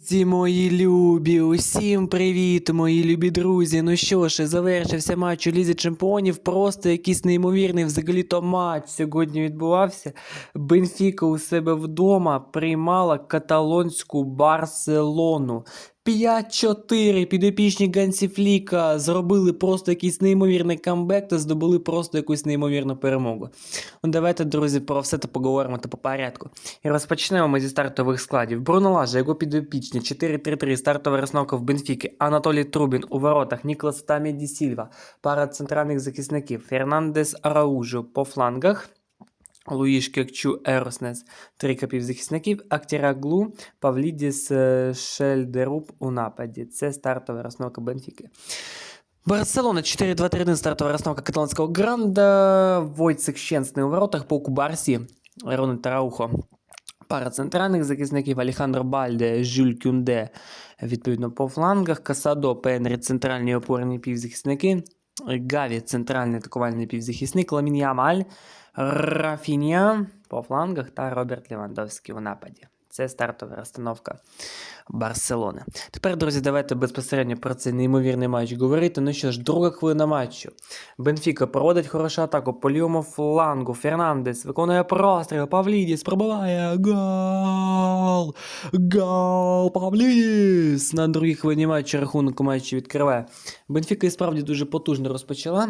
Друзі мої любі, усім привіт, мої любі друзі. Ну що ж, завершився матч у Лізі Чемпіонів. Просто якийсь неймовірний взагалі-то матч сьогодні відбувався. Бенфіка у себе вдома приймала каталонську Барселону. 5-4 підопічні Гансі Фліка зробили просто якийсь неймовірний камбек та здобули просто якусь неймовірну перемогу. Ну, давайте, друзі, про все це поговоримо та по порядку. І розпочнемо ми зі стартових складів. Бруно Лажа, його підопічні, 4-3-3, стартова розновка в Бенфіки, Анатолій Трубін у воротах, Ніклас Таміді Сільва, пара центральних захисників, Фернандес Араужо по флангах. Луїш Кекчу Ероснес, трійка півзахисників, Актіраглу, Павлідіс е, Шельдеруб у нападі. Це стартова розновка Бенфіки. Барселона 4-2-3-1, стартова розновка каталонського гранда, Войцек Щенсний у воротах, по Кубарсі, Рональд Тараухо. Пара центральних захисників Алехандро Бальде, Жюль Кюнде, відповідно по флангах, Касадо, Пенрі, центральні опорні півзахисники, Гаві, центральний атакувальний півзахисник, Ламін Ямаль, Рафінія по флангах та Роберт Левандовський у нападі. Це стартова розстановка Барселони. Тепер, друзі, давайте безпосередньо про цей неймовірний матч говорити. Ну що ж, друга хвилина матчу. Бенфіка проводить хорошу атаку по лівому флангу. Фернандес виконує простріл. Павлідіс пробиває. Гол! Гол! Павлідіс! На другій хвилині матчу рахунок у матчі відкриває. Бенфіка і справді дуже потужно розпочала.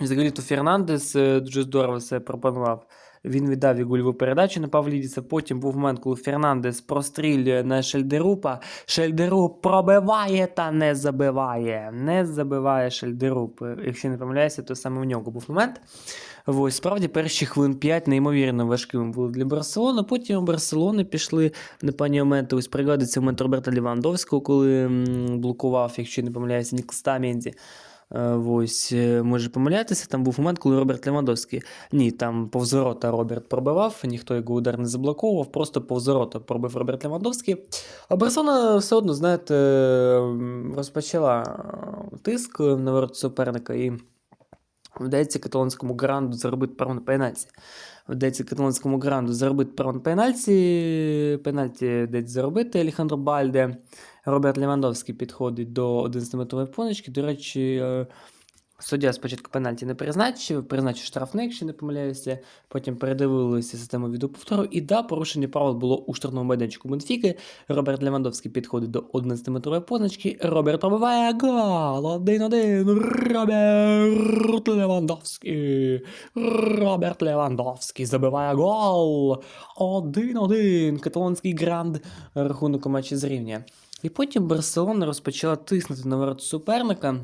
Взагалі-то Фернандес е, дуже здорово все пропонував. Він віддав і передачу на Павлідіса. Потім був момент, коли Фернандес прострілює на Шельдерупа. Шельдеруп пробиває та не забиває. Не забиває Шельдеруп. Якщо не помиляюся, то саме в нього був момент. Ось, справді, перші хвилин 5 неймовірно важкими були для Барселони. Потім у Барселони пішли непогані моменти. Ось пригадується момент Роберта Лівандовського, коли блокував, якщо не помиляюся, Нікс Тамінді. Е, Ось, е, може помилятися, там був момент, коли Роберт Левандовський. Ні, там повз ворота Роберт пробивав, ніхто його удар не заблоковував, просто повз ворота пробив Роберт Левандовський. А Барселона все одно, знаєте, розпочала е, тиск на ворот суперника і вдається каталонському гранду заробити право на пенальті. Вдається каталонському гранду заробити право на пенальті. Пенальті десь заробити Алехандро Бальде. Роберт Левандовський підходить до 11-метрової поночки. До речі, е, суддя спочатку пенальті не призначив, призначив штрафник, якщо не помиляюся. Потім передивилися систему відеоповтору. І да, порушення правил було у штрафному майданчику Бенфіки. Роберт Левандовський підходить до 11-метрової позначки. Роберт пробиває гол. 1-1. Роберт Левандовський. Роберт Левандовський забиває гол. 1-1. Каталонський гранд рахунок у матчі зрівнює. І потім Барселона розпочала тиснути на ворот суперника.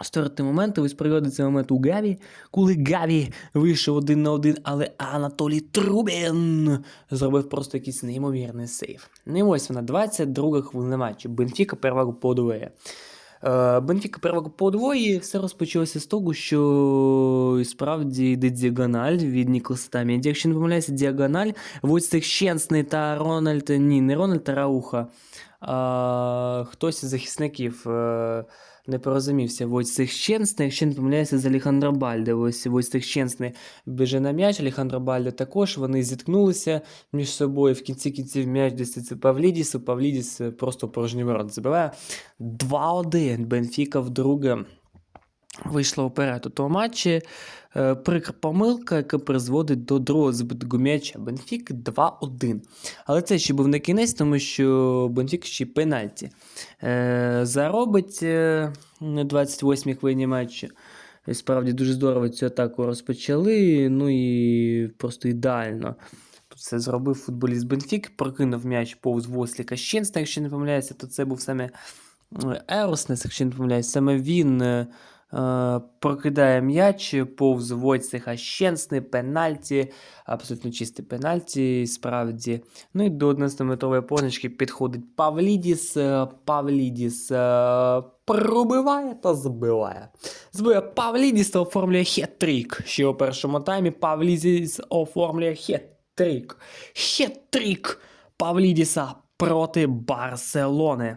Створити моменти, ось приводиться момент у Гаві, коли Гаві вийшов один на один, але Анатолій Трубін зробив просто якийсь неймовірний сейв. Ну і ось вона, 22 хвилина матчу. Бенфіка перевагу подвоє. Е, Бенфіка перевагу подвоє, все розпочалося з того, що справді йде діагональ від Ніколаса Таміді. Якщо не помиляюся, діагональ, Войцех Щенсний та Рональд, ні, не Рональд, а Рауха, а хтось із захисників а, не порозумівся. Войцех Щенсний, якщо не помиляюся, з Алехандро Бальде. Ось Войцех Щенсний біже на м'яч, Алехандро Бальде також, вони зіткнулися між собою. В кінці кінців м'яч десь Павлідісу, Павлідіс е, просто порожній ворот забиває. 2-1. Бенфіка вдруге вийшла вперед у тому матчі. Е, Прикра помилка, яка призводить до другого збитку м'яча Бенфік 2-1. Але це ще був не кінець, тому що Бенфік ще пенальті е, заробить е, на 28-й хвилині матчу. І Справді дуже здорово цю атаку розпочали. Ну і просто ідеально. Тут Це зробив футболіст Бенфік, прокинув м'яч повз Восліка Щенста, якщо не помиляюся, то це був саме Ероснес, якщо не помиляюся, саме він прокидає м'яч повз Войцеха Щенсний, пенальті, абсолютно чистий пенальті, справді. Ну і до 11-метрової позначки підходить Павлідіс. е, Павлідіс е, пробиває та забиває. Збиває Павлідіс та оформлює хет-трік. Ще у першому таймі Павлідіс оформлює хет-трік. Хет-трік Павлідіса проти Барселони.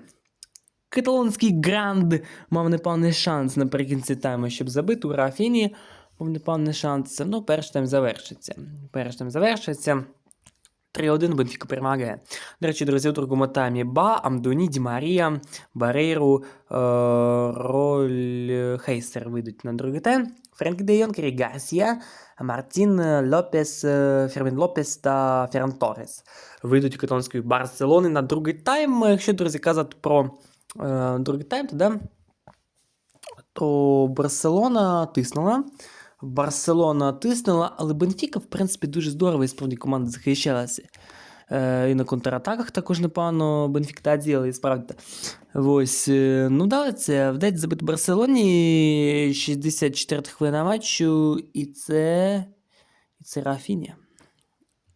Каталонський гранд мав непевний шанс наприкінці тайму, щоб забити у Рафіні. Мав непевний шанс. Ну, перший тайм завершиться. Перший тайм завершиться. 3-1 Бенфіка перемагає. До речі, друзі, у другому таймі Ба, Амдуні, Ді Марія, Барейру, е, Роль Хейстер вийдуть на другий тайм. Френк Де Йонг, Рі Гарсія, Мартін Лопес, е, Фермін Лопес та Ферран Торрес вийдуть у каталонської Барселони на другий тайм. Якщо, друзі, казати про другий тайм, да, то Барселона тиснула. Барселона тиснула, але Бенфіка, в принципі, дуже здорово і справді команда захищалася. Е, і на контратаках також непогано Бенфік та діяла, і справді. Ось, е, ну вдалося, вдається забити Барселоні 64 хвилина матчу, і це. І це Рафіня.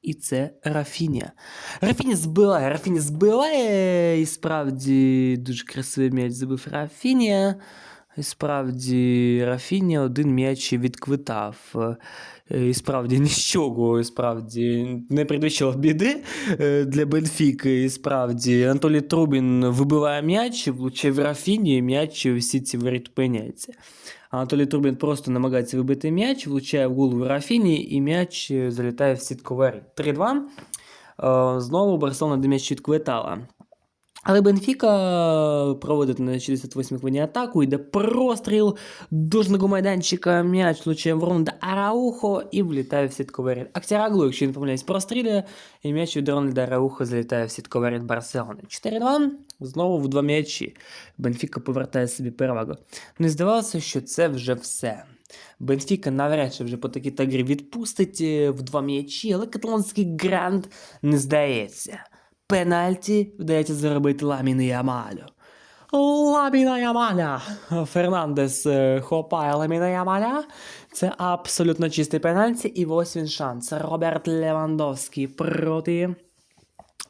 І це Рафіня. Рафіня збиває, Рафіня збиває, і справді дуже красивий м'яч забив Рафіня. І справді Рафіня один м'яч відквитав. Е, І справді нічого, справді не передвищило біди е, для Бенфіки. І справді Анатолій Трубін вибиває м'яч, влучив Рафіні, і м'яч всі ці воріт опиняється. Анатолій Трубін просто намагається вибити м'яч, влучає в голову Рафіні, і м'яч залітає в сітку воріт. 3-2. Е, Знову Барселона до м'яч відквитала. Але Бенфіка проводить на 68 хвилині атаку, йде простріл дужного майданчика, м'яч влучає в Рональда Араухо і влітає в сітковий Актіраглу, якщо не помиляюсь, прострілює, і м'яч від Рональда Араухо залітає в сітковий ряд Барселони. 4-2, знову в два м'ячі. Бенфіка повертає собі перевагу. Не здавалося, що це вже все. Бенфіка навряд чи вже по такій та грі відпустить е, в два м'ячі, але каталонський грант не здається. Пенальті вдається заробити Ламіни Ямалю. Ламіна Ямаля. Фернандес е, хопає Ламіна Ямаля. Це абсолютно чистий пенальті, і ось він шанс. Роберт Левандовський проти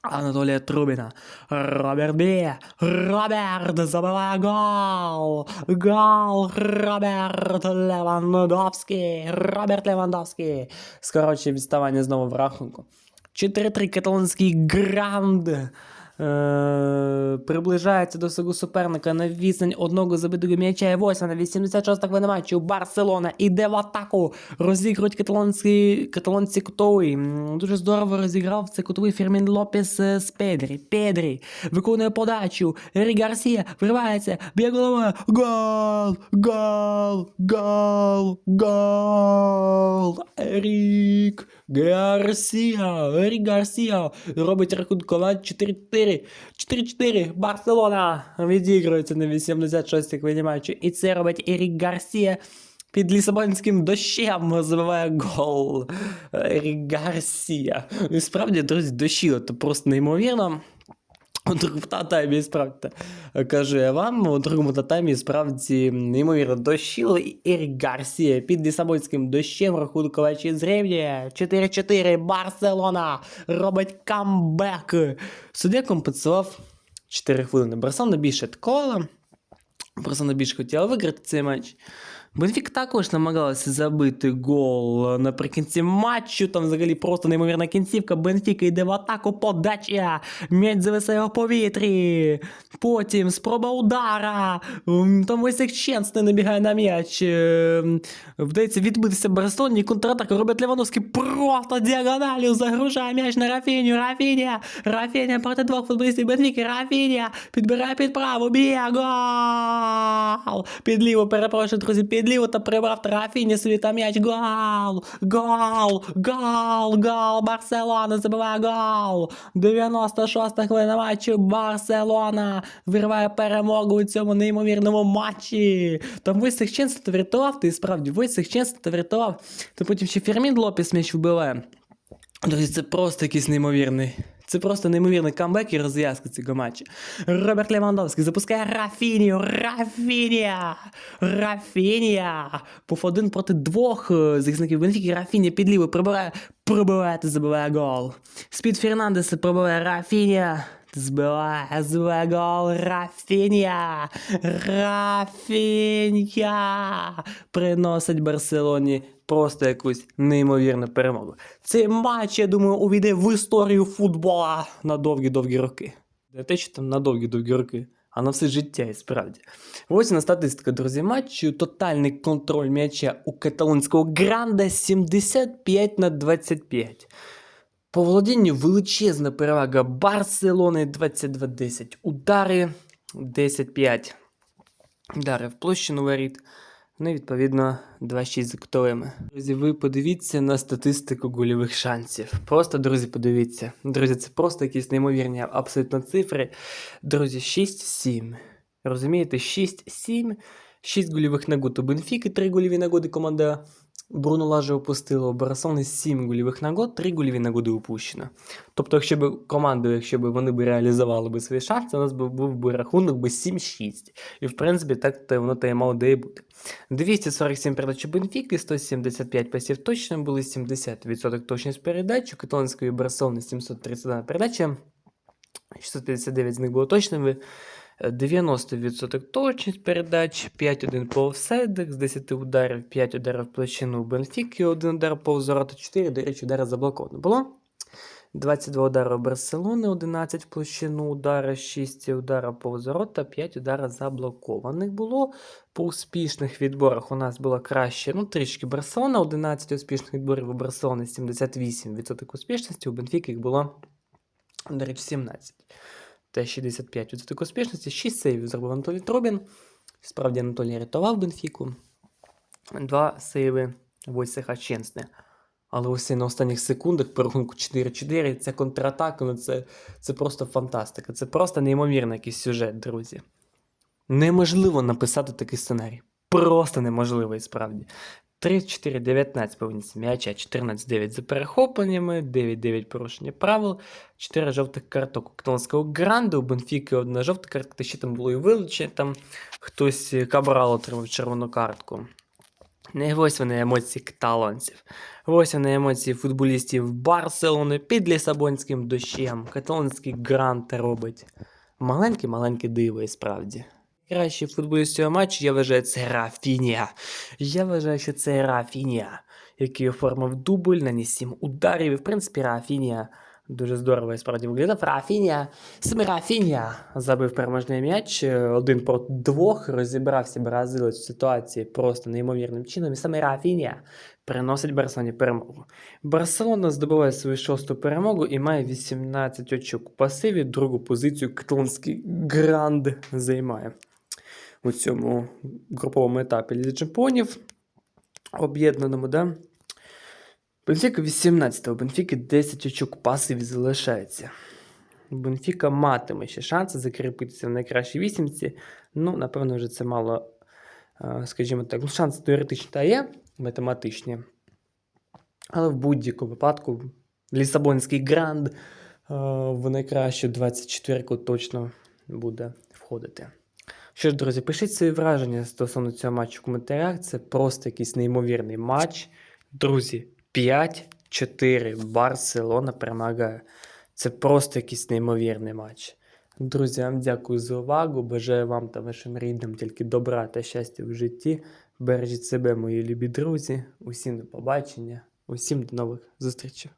Анатолія Трубіна. Роберт б'є. Роберт забиває гол. Гол. Роберт Левандовський. Роберт Левандовський. Скороче відставання знову в рахунку. 4-3 каталонський гранд. Е, приближається до свого суперника на відстань одного забитого м'яча. І ось на 86 хвилина матчу Барселона іде в атаку. Розігрують каталонські, каталонці кутовий. Дуже здорово розіграв це кутовий Фермін Лопес з Педрі. Педрі виконує подачу. Рі Гарсія вривається, б'є головою. Гол! Гол! Гол! Гол! Ерік Гарсія! Ері Гарсія робить рахункова 4-4. 4-4. Барселона відігрується на 86-й хвилині матчу. І це робить Ерік Гарсія. Під Лісабонським дощем забиває гол Ерік Гарсія. І справді, друзі, дощі, то просто неймовірно. У другому таймі справді кажу я вам, у другому таймі справді неймовірно дощило і Ерік Гарсія під Лісабонським дощем рахунковачі зрівнює 4-4 Барселона робить камбек. Суддя компенсував 4 хвилини. Барселона більше атакувала, Барселона більше хотіла виграти цей матч. Бенфік також намагалася забити гол наприкінці матчу. Там взагалі просто неймовірна кінцівка. Бенфіка йде в атаку, подача. М'яч зависає у повітрі. Потім спроба удара. Там Войсик Ченс не набігає на м'яч. Е, Вдається відбитися Барселоні. Контратаку робить Левановський просто діагоналю. Загружає м'яч на Рафіню. Рафіня. Рафіня проти двох футболістів Бенфіки. Рафіня. Підбирає під праву. Б'є. Під ліву, перепрошую, друзі, під та прибрав Рафіня собі там м'яч. Гол. Гол. Гол. Гол. Барселона забиває гол. 96 хвилина матчу. Барселона вириває перемогу у цьому неймовірному матчі. Там Войсик Ченс врятував, ти справді Войсик Ченс врятував. Та потім ще Фермін Лопес м'яч вбиває. Друзі, це просто якийсь неймовірний. Це просто неймовірний камбек і розв'язка цього матчу. Роберт Левандовський запускає Рафінію. Рафінія! Рафінія! Був один проти двох е, захисників Бенфіки. Рафінія під лівою прибирає, пробиває та забиває гол. З-під Фернандеса пробиває Рафінія. Збиває, збиває гол Рафінія. Рафінія приносить Барселоні просто якусь неймовірну перемогу. Цей матч, я думаю, увійде в історію футбола на довгі-довгі роки. Не те, що там на довгі-довгі роки, а на все життя і справді. Ось на статистика, друзі, матчу. Тотальний контроль м'яча у каталонського гранда 75 на 25. По володінню величезна перевага Барселони 22-10. Удари 10-5. Удари в площину воріт. Ну і відповідно 2-6 за кутовими. Друзі, ви подивіться на статистику гольових шансів. Просто, друзі, подивіться. Друзі, це просто якісь неймовірні абсолютно цифри. Друзі, 6-7. Розумієте, 6-7. 6 гольових нагод у Бенфіки, 3 гольові нагоди команда Бруно Лаже опустила. У Барселони 7 гольових нагод, 3 гольові нагоди упущено. Тобто, якщо б команду, якщо б вони б реалізували би свої шанси, у нас би був би рахунок би 7-6. І в принципі, так то воно та й мало де і бути. 247 передач Бенфіки, 175 пасів точно були, 70% точність передач, у Каталонської Барселони 731 передача, 659 з них було точними. 90% точність передач, 5-1 по офсайдах, з 10 ударів, 5 ударів в площину у Бенфіки, 1 удар по взворота, 4, до речі, удари заблоковано було. 22 удари у Барселони, 11 в площину удара, 6 ударів по взворота, 5 ударів заблокованих було. По успішних відборах у нас було краще, ну трішки Барселона, 11 успішних відборів у Барселони, 78% успішності, у Бенфіки їх було, до речі, 17 та 65% успішності, 6 сейвів зробив Анатолій Трубін. Справді Анатолій рятував Бенфіку. Два сейви Войсеха Ченсне. Але ось на останніх секундах по рахунку 4-4, ця контратака, ну це, це просто фантастика. Це просто неймовірний якийсь сюжет, друзі. Неможливо написати такий сценарій. Просто неможливо і справді. 34-19 повинність м'яча, 14-9 за перехопленнями, 9-9 порушення правил, 4 жовтих карток у Каталонського гранду, у Бенфіки одна жовта картка, та ще там було і вилучення, там хтось е, Кабрал отримав червону картку. Не ось вони емоції каталонців. Ось вони емоції футболістів Барселони під Лісабонським дощем. Каталонський грант робить. Маленьке-маленьке диво і справді. Кращий футболіст цього матчу, я вважаю, це Рафінія. Я вважаю, що це Рафінія, який оформив дубль, наніс 7 ударів. І в принципі, Рафінія дуже здорово і справді виглядав. Рафінія, саме Рафінія забив переможний м'яч. е, Один проти двох розібрався бразилець в ситуації просто неймовірним чином. І саме Рафінія приносить Барселоні перемогу. Барселона здобуває свою шосту перемогу і має 18 очок у пасиві. Другу позицію каталонський гранд займає у цьому груповому етапі Ліги Чемпіонів об'єднаному, да? Бенфіка 18 у Бенфіки 10 очок пасиві залишається. Бенфіка матиме ще шанси закріпитися в найкращій вісімці. Ну, напевно, вже це мало, е, скажімо так, ну, шанси теоретичні та є, математичні. Але в будь-якому випадку Лісабонський гранд е, в найкращу 24-ку точно буде входити. Що ж, друзі, пишіть свої враження стосовно цього матчу в коментарях. Це просто якийсь неймовірний матч. Друзі, 5-4 Барселона перемагає. Це просто якийсь неймовірний матч. Друзі, вам дякую за увагу. Бажаю вам та вашим рідним тільки добра та щастя в житті. Бережіть себе, мої любі друзі. Усім до побачення, усім до нових зустрічей.